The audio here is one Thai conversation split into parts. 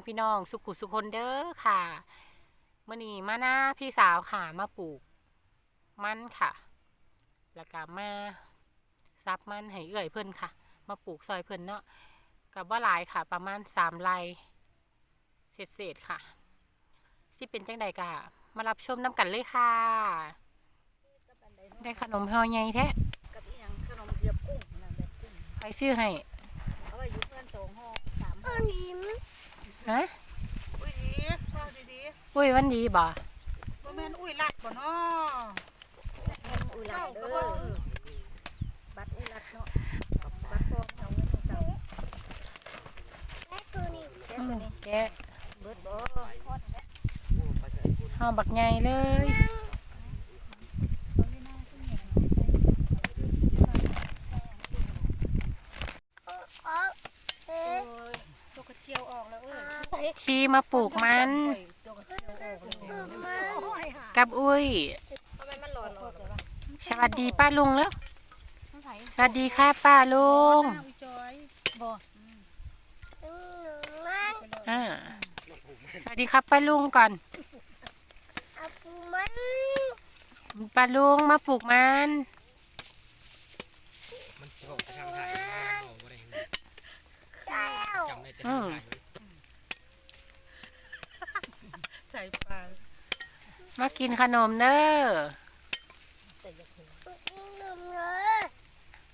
พ่อแม่พี่น้องสุขุสุคนเด้อค่ะเมื่อนี้มาหน้าพี่สาวค่ะมาปลูก มันค่ะ แล้วก็มาซับมันให้เอื่อยเพิ่นค่ะ มาปลูกซอยเพิ่นเนาะกับว่าหลายค่ะ ประมาณสามไร่เศษๆค่ะที่เป็นจังใดกะมารับชมน้ำกันเลยค่ะ ได้ขนมห่อใหญ่แท้กับอีหยังขนมเหยียบกุ้งนะแบบกุ้งใครซื้อให้เอาไว้อยู่เพื่อนสองห่อสามห่อ ฮะอุ้ยดีเข้าดีอุ้ยวันดีบ่ๆบ่แม่นอุ้ยรัดบ่เนาะอุ้ยรัดเด้อบัตรอุ้ยรัดเนาะบัตรพร้อมเอาเงินมาเสาแค่ตัวนี้แกะเบิดบ่ห่อบักใหญ่เลย โอ้ยตัวกระเจียวออกแล้วเอ้ย ที่ มาปลูกมันตัวกระเจียวออกเลยกับอุ้ยทำไมมันหลอนหลอนวะสวัสดีป้าลุงแล้ว สวัสดีค่ะป้าลุงอุ้ยจอยบ่อ่าสวัสดีครับป้าลุงก่อนป้าลุงมาปลูกมันมันสิบอกแต่ทางไทยมันบอกบ่ได้เห็นจำได้แต่ทางไทย ใส่ปลามากินขนมเด้อ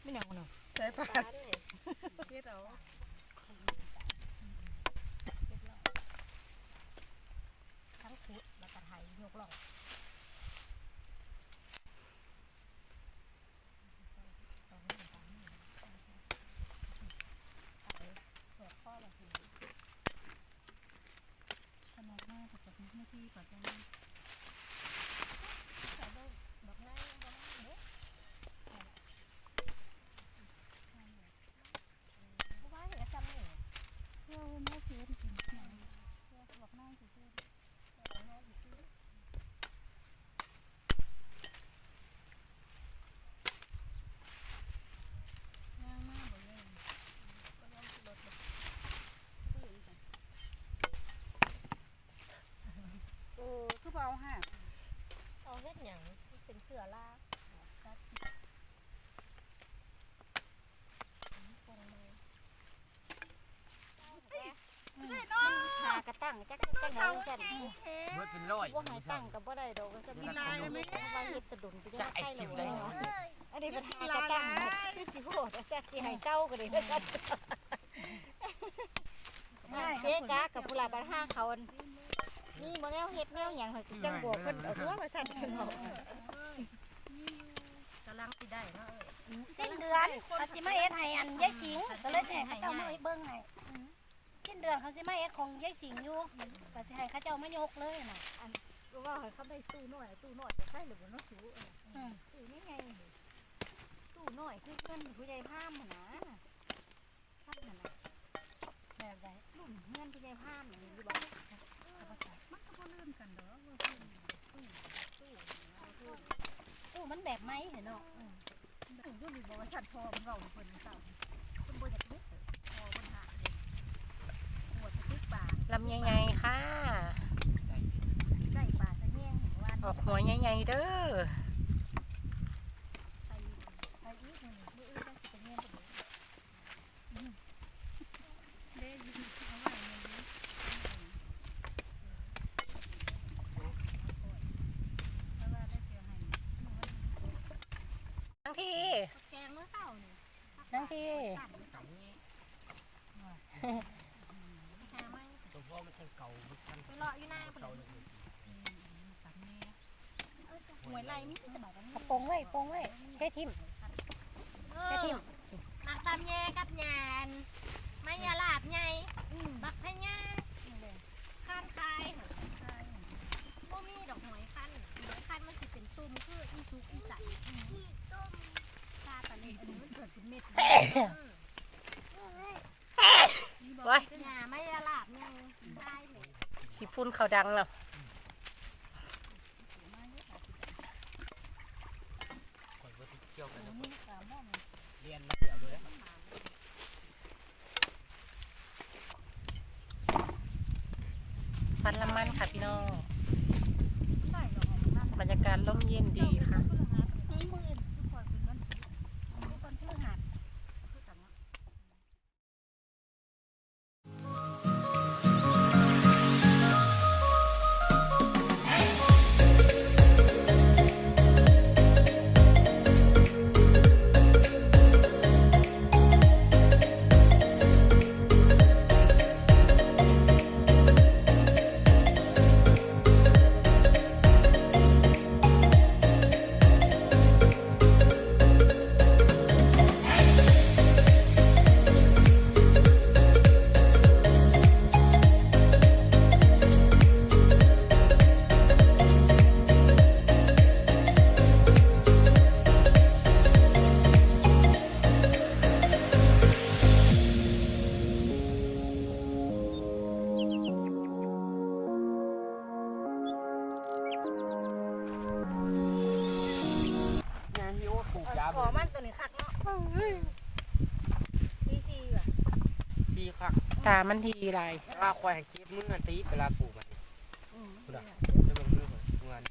ไม่หนักเนาะใส่ปลาเฮ็ดเอาทั้งขุดแล้วก็ไถยกหลอก ขนาดหน้ากับ กับหน้าที่ก่อนจะนั่งบอกง่ายบอกง่ายเด้อเพราะว่าเห็นจำเนี่ยเพื่อไม่ให้เสียจริงๆนะเพื่อบอกง่ายสุดๆ ย่างมากบ่เลยก็ลองสิรถเลยก็อยู่กันโอ้คือเบาฮะ เอาเฮ็ดหยังเป็นเสือลาซัดหากระตั้งจักจังได๋ซั่น เบิดเป็นร้อย บ่ให้ตั้งก็บ่ได้ดอกซั่นมีลายได้มั้ย ว่าเฮ็ดตะดุนไปยังใกล้แล้วอันนี้เป็นหากระตั้งคือสิโหดซักสิให้เศร้าก็ได้ซั่นเจ๊กะกับผู้หลาบ้านห้าเขาอันนี่บ่แล้วเฮ็ดแนวหยังให้จังบวกเพิ่นเอาหัวมาสั่นเพิ่นเอากำลังสิได้เนาะสิ้นเดือนเขาสิมาเอ็ดให้อันยายสิงก็เลยสิให้เขาเจ้ามาเบิ่งให้สิ้นเดือนเขาสิมาเอ็ดของยายสิงอยู่ก็สิให้เขาเจ้ามายกเลยน่ะ ก็ว่าให้เขาได้ตู้น้อยตู้น้อยจะใช่หรือบ่เนาะสูเอออืม ตู้นี่ไงตู้น้อยคือเพิ่นผู้ใหญ่พามหั่นนะซักนั่นน่ะแบบใดรุ่นเฮือนผู้ใหญ่พามนั่นอยู่บ่มันก็บ่ลืมกันเด้อว่าตู้มันแบบไม้เห็นเนาะอืมตู้อยู่นี่บ่ว่าสั่นพอมันเว้าเพิ่นเศร้าเพิ่นบ่อยากเฮ็ดพอเพิ่นหาเด้ปวดติดปากลำใหญ่ๆค่ะ ได้ปลาซะแย่งเห็นว่า ออกหัวใหญ่ๆเด้อนังสิไปแย่งกันเด้ยินเอาไว้มื้อนี้เพราะว่าได้เจอให้ทั้งทีแกงมื้อเช้านี่ทั้งทีหาไม้ตัวพ่อมันทั้งเก่ามันทั้ง ไปเลาะอยู่หน้าพุ่นเก่าน่ะเลยตัดแม่ หวยไรมีแต่บัดนั้นเอาปงไว้ปงไว้เททิมเททิมมักตำแยกับหยานไม่ยาลาบใหญ่บักพะญาข้านคายบ่มีดอกหอยคันหอยคันมันสิเป็นตุ่มคืออีสุกอีใสตาตะนี่อันนี้มันเกิดเป็นเม็ดไว้หญ้าไม่ยาลาบใหญ่ได้เลยขี้ฟุ้นเขาดังแล้ว งานมีโอ้ถูกยาขอมันตัวนี้คักเนาะดีดีว่ะดีคักตามันทีไรว่าควายให้เก็บมือตีเวลาปลูกมันอืมจะเบิ่งมือก่อนเงิน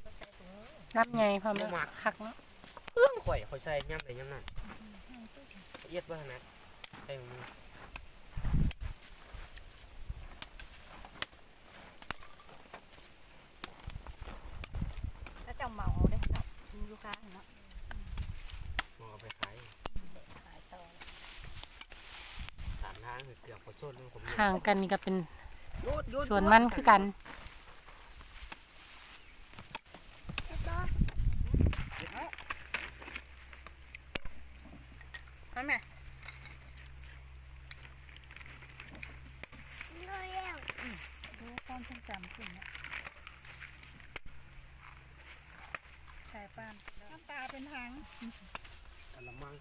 น้ำไงพร้อมแล้วบ่มักคักเนาะเอื้อมข่อยเขาใส่ย่ำไปย่ำนั่นละเอียดบ้างนะใส่มือ แล้วเจ้าเหมาเอาเด้เนาะมีลูกค้าเนาะ มองเอาไปขาย ขายต่อ สามทางคือเกือบพอชนเลยผม ห่างกันนี่ก็เป็นหยุดหยุดส่วนมันคือกันนั่นแม่ดูความทรงจำขึ้นเนี่ยสายปานน้ำตาเป็นหางกระมัง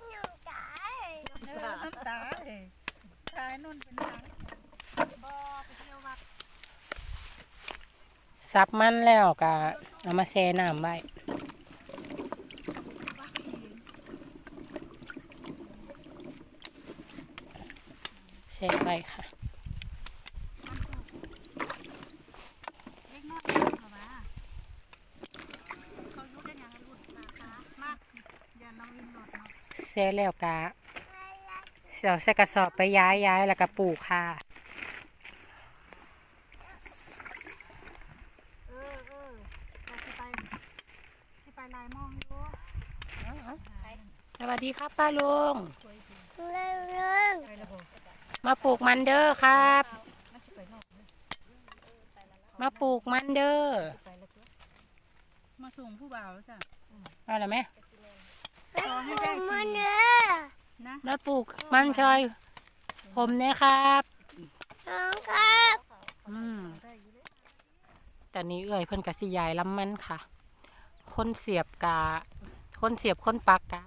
เออน้ำตาเลยชายนุ่นเป็นหางบอไปเที่ยววัด ซับมันแล้วก็เอามาแช่น้ำไว้แช่ไว้ค่ะเล็กน้อยเหรอวะเขายุดได้ยังรุ่นราคามากอย่าน้องวินหลดเนาะแช่แล้วก็เดี๋ยวใส่กระสอบไปย้ายย้ายแล้วก็ปลูกค่ะ เออเออเราจะไปจะไปลายมองดู สวัสดีครับป้าลุงไปละโบมาปลูกมันเด้อครับน่าจะไปนอกมาปลูกมันเด้อไปละตัวมาส่งผู้บ่าวจ้ะเอาละไหมขอให้ได้มันนะมาปลูกมันชอย ผมเนี่ยครับอืมได้อยู่เลยตอนนี้เอ่ยเพิ่นกสิยายลำมันค่ะ คนเสียบกะ คนเสียบคนปักกะ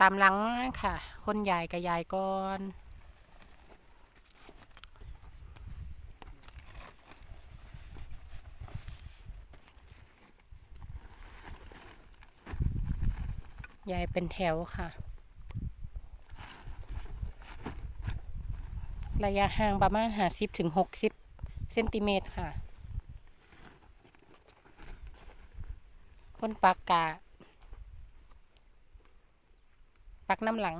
ตามหลังมาค่ะ คนยายกับยายก่อนยายเป็นแถวค่ะ ระยะห่างประมาณหาสิบถึงหกสิบเซนติเมตรค่ะ คนปักกะปักน้ำหลัง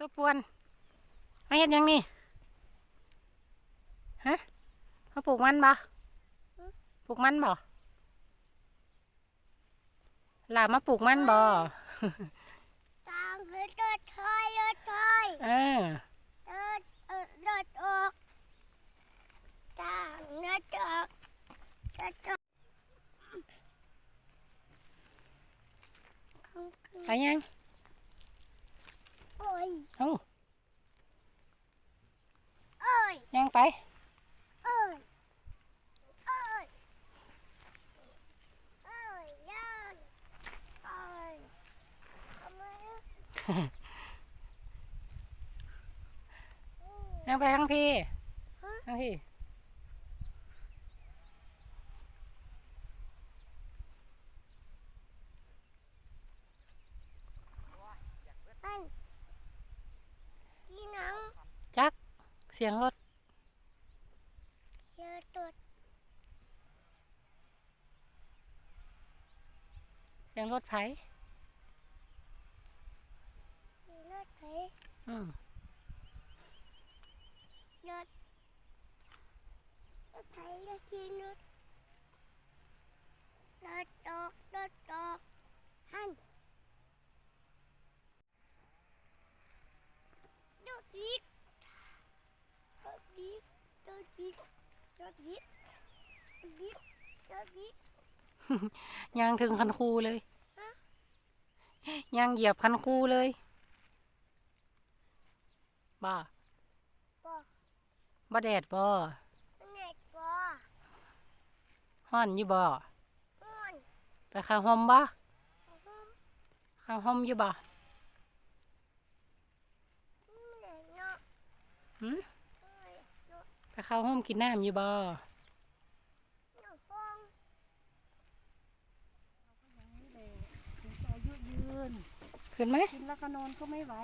ตัวปวนมาเห็ดยังนี่ฮะมาปลูกมันบ่ปลูกมันบ่หลามาปลูกมันบ่ตามเพื่อเดินถอยเดินถอย เออ เดินเออเดินออกตามเดินออกเดินออก ไปยัง โอ้ย เอ้า เอ้ย ยังไป เอ้ยเอ้ยเอ้ยยันเอ้ยทำไมอะ ยังไปทั้งพี่ทั้งพี่ไปพี่น้องจัก เสียงรถเจอตัวเสียงรถไผ เลือดไหลอืมเลือดเลือดไหลเลือดกินเลือดเลือดตกเลือดตกหันเลือดวิดเลือดวิดเลือดวิดเลือดวิดเลือดวิดเลือดวิดยางถึงคันคูเลยยางเหยียบคันคูเลย บ่บอกบ่แดดบ่เน็ตบอฮ้อนอยู่บ่อ่อนไปเข้าห้องบ่เข้าห้องอยู่บ่เน็ตเนาะหืมเอ้ยเนาะไปเข้าห้องกินน้ำอยู่บ่เนาะฟองอายุยืนขึ้นไหมกินแล้วก็นอนก็ไม่ไหว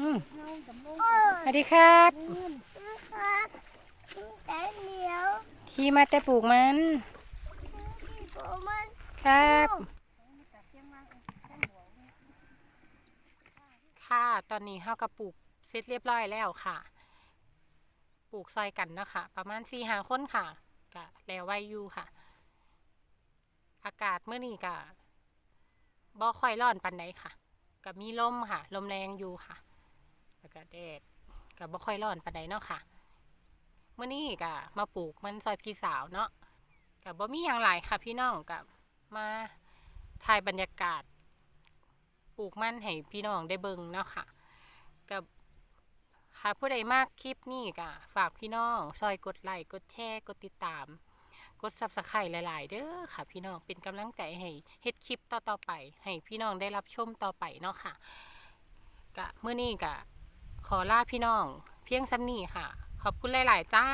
อืมเน่าดำลงโอ้สวัสดีครับยืนนะครับแต่เหนียวที่มาแต่ปลูกมันที่ผมมันครับแต่เสียงมากค่ะตอนนี้เฮากระปลูกเสร็จเรียบร้อยแล้วค่ะ ปลูกซอยกันเนาะคะประมาณสี่หาคนค่ะกะแล้วไว้อยู่ค่ะ อากาศเมื่อนี้กะบ่ค่อยร้อนปันใดค่ะก็มีลมค่ะ ลมแรงอยู่ค่ะ แล้วก็แดดก็บ่ค่อยร้อนปันใดเนาะค่ะเมื่อนี้กะมาปลูกมันซอยพี่สาวเนาะก็บ่มีอย่างไรค่ะพี่น้องกับมาถ่ายบรรยากาศ ปลูกมันให้พี่น้องได้เบิ่งเนาะค่ะกับหากผู้ใดมากคลิปนี้ก็ฝากพี่น้อง ซอยกดไลค์กดแชร์กดติดตาม กดซับสไครต์หลาย ๆ เด้อค่ะ พี่น้องเป็นกำลังใจให้เฮ็ดคลิปต่อๆไป ให้พี่น้องได้รับชมต่อไปเนาะค่ะกะเมื่อนี้กะ ขอลาพี่น้อง เพียงซ้ำนี้ค่ะ ขอบคุณหลาย ๆ จ้า